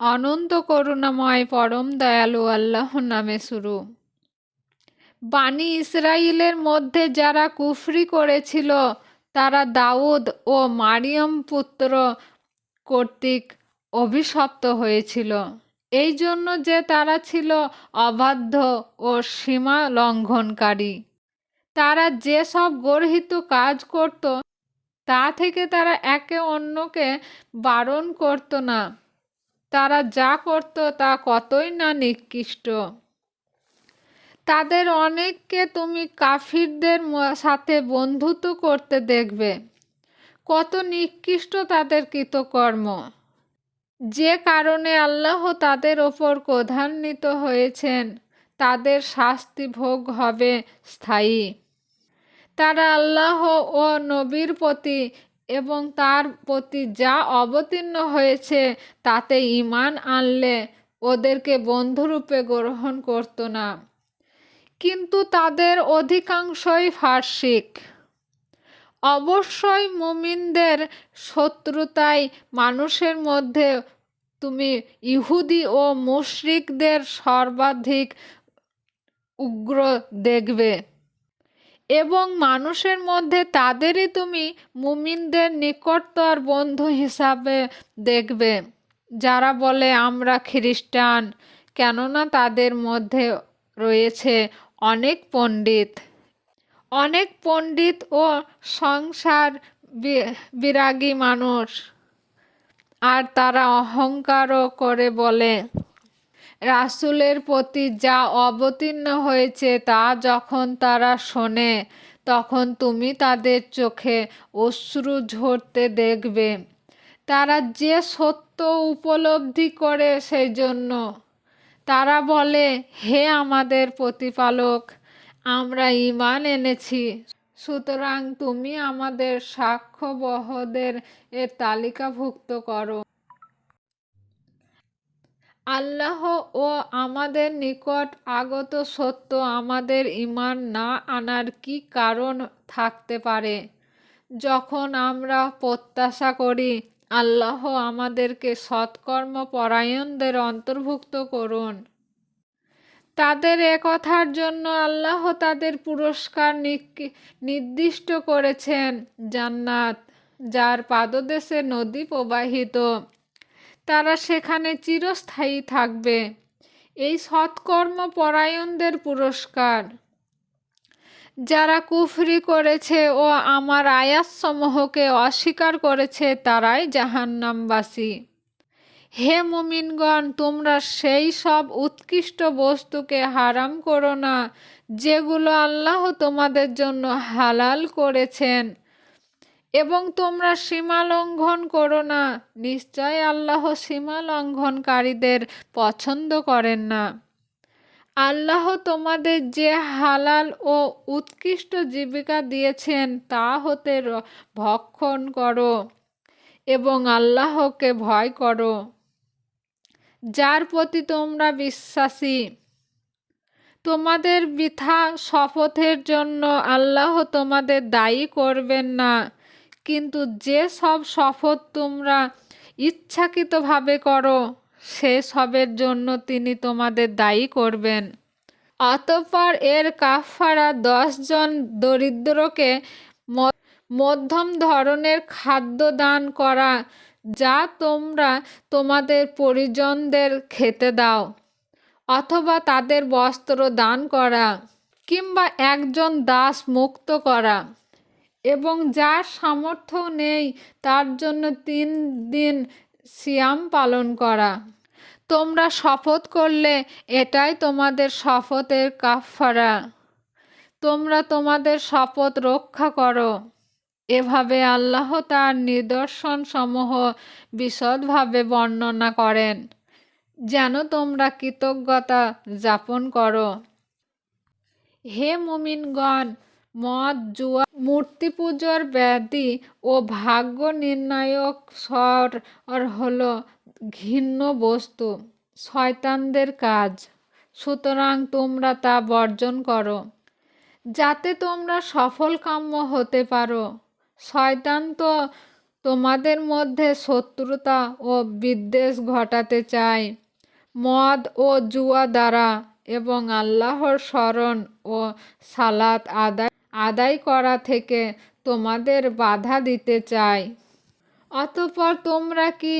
অনন্ত করুণাময় পরম দয়ালু আল্লাহ নামে শুরু। বাণী ইসরায়েলের মধ্যে যারা কুফরি করেছিল, তারা দাউদ ও মারিয়ম পুত্র কর্তৃক অভিশপ্ত হয়েছিল। এই জন্য যে তারা ছিল অবাধ্য ও সীমা লঙ্ঘনকারী। তারা যেসব গর্হিত কাজ করত, তা থেকে তারা একে অন্যকে বারণ করত না। তারা যা করত তা কতই না নিকৃষ্ট। তাদের অনেককে তুমি কাফিরদের সাথে বন্ধুত্ব করতে দেখবে। কত নিকৃষ্ট তাদের কৃতকর্ম। যে কারণে আল্লাহ তাদের ওপর ক্রধান্বিত হয়েছেন, তাদের শাস্তি ভোগ হবে স্থায়ী। তারা আল্লাহ ও নবীর প্রতি এবং তার প্রতি যা অবতীর্ণ হয়েছে, তাতে ইমান আনলে ওদেরকে বন্ধুরূপে গ্রহণ করতো না। কিন্তু তাদের অধিকাংশই ফার্সিক। অবশ্যই মুমিনদের শত্রুতায় মানুষের মধ্যে, তুমি ইহুদি ও মুশরিকদের সর্বাধিক উগ্র দেখবে। এবং মানুষের মধ্যে তাদেরই তুমি মুমিনদের নিকটতর বন্ধু হিসাবে দেখবে। যারা বলে, আমরা খ্রিস্টান কেননা তাদের মধ্যে রয়েছে অনেক পণ্ডিত। অনেক পণ্ডিত ও সংসার বিরাগী মানুষ। আর তারা অহংকারও করে বলে। রাসুলের প্রতি যা অবতীর্ণ হয়েছে তা যখন তারা শোনে, তখন তুমি তাদের চোখে অশ্রু ঝরতে দেখবে। তারা যে সত্য উপলব্ধি করে সেই জন্য তারা বলে, হে আমাদের প্রতিপালক, আমরা ইমান এনেছি। সুতরাং তুমি আমাদের সাক্ষ্যবহদের এর তালিকাভুক্ত করো। আল্লাহ ও আমাদের নিকট আগত সত্য আমাদের ইমান না আনার কি কারণ থাকতে পারে? যখন আমরা প্রত্যাশা করি, আল্লাহ আমাদেরকে সৎকর্ম পরায়ণদের অন্তর্ভুক্ত করুন। তাদের একথার জন্য আল্লাহ তাদের পুরস্কার নির্দিষ্ট করেছেন জান্নাত, যার পাদদেশে নদী প্রবাহিত। তারা সেখানে চিরস্থায়ী থাকবে। এই সৎকর্ম পরায়ণদের পুরস্কার। যারা কুফরি করেছে ও আমার আয়াসসমূহকে অস্বীকার করেছে, তারাই জাহান্নামবাসী। হে মুমিনগণ, তোমরা সেই সব উৎকৃষ্ট বস্তুকে হারাম করো না, যেগুলো আল্লাহ তোমাদের জন্য হালাল করেছেন। এবং তোমরা সীমা লঙ্ঘন করো না। নিশ্চয় আল্লাহ সীমা লঙ্ঘনকারীদের পছন্দ করেন না। আল্লাহ তোমাদের যে হালাল ও উৎকৃষ্ট জীবিকা দিয়েছেন, তা হতে ভক্ষণ করো এবং আল্লাহকে ভয় করো, যার প্রতি তোমরা বিশ্বাসী। তোমাদের বৃথা শপথের জন্য আল্লাহ তোমাদের দায়ী করবেন না। কিন্তু যে সব শপথ তোমরা ইচ্ছাকৃতভাবে করো, সে সবের জন্য তিনি তোমাদের দায়ী করবেন। অতঃপর এর কাফারা দশজন দরিদ্রকে মধ্যম ধরনের খাদ্য দান করা, যা তোমরা তোমাদের পরিজনদের খেতে দাও, অথবা তাদের বস্ত্র দান করা, কিংবা একজন দাস মুক্ত করা। এবং যার সামর্থ্য নেই, তার জন্য তিন দিন সিয়াম পালন করা। তোমরা শপথ করলে, এটাই তোমাদের শপথের কাফারা তোমরা তোমাদের শপথ রক্ষা করো। এভাবে আল্লাহ তার নিদর্শন সমূহ বিশদভাবে বর্ণনা করেন, যেন তোমরা কৃতজ্ঞতা যাপন করো। হে মুমিনগণ মদ জুয়া মূর্তি পুজোর ব্যাধি ও ভাগ্য নির্ণায়ক স্বর হল ঘৃণ্য বস্তু, শয়তানদের কাজ। সুতরাং তোমরা তা বর্জন করো। যাতে তোমরা সফল কাম্য হতে পারো। শয়তান তো তোমাদের মধ্যে শত্রুতা ও বিদ্বেষ ঘটাতে চায়। মদ ও জুয়া দ্বারা এবং আল্লাহর স্মরণ ও সালাত আদায় আদায় করা থেকে তোমাদের বাধা দিতে চাই। অতপর তোমরা কি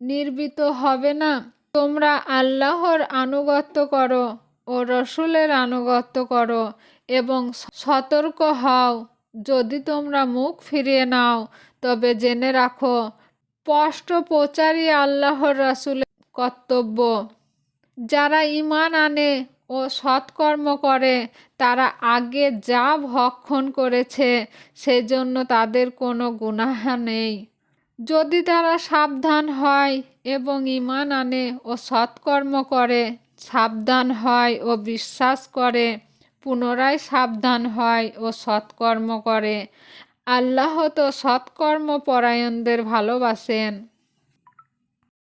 নির্বিত হবে না? তোমরা আল্লাহর আনুগত্য করো ও রসুলের আনুগত্য করো এবং সতর্ক হও। যদি তোমরা মুখ ফিরিয়ে নাও, তবে জেনে রাখো, স্পষ্ট প্রচারই আল্লাহর রসুলের কর্তব্য। যারা ঈমান আনে ও সৎকর্ম করে, তারা আগে যা ভক্ষণ করেছে, সেজন্য তাদের কোনো গুনাহ নেই। যদি তারা সাবধান হয় এবং ইমান আনে ও সৎকর্ম করে, সাবধান হয় ও বিশ্বাস করে, পুনরায় সাবধান হয় ও সৎকর্ম করে। আল্লাহ তো সৎকর্ম পরায়ণদের ভালোবাসেন।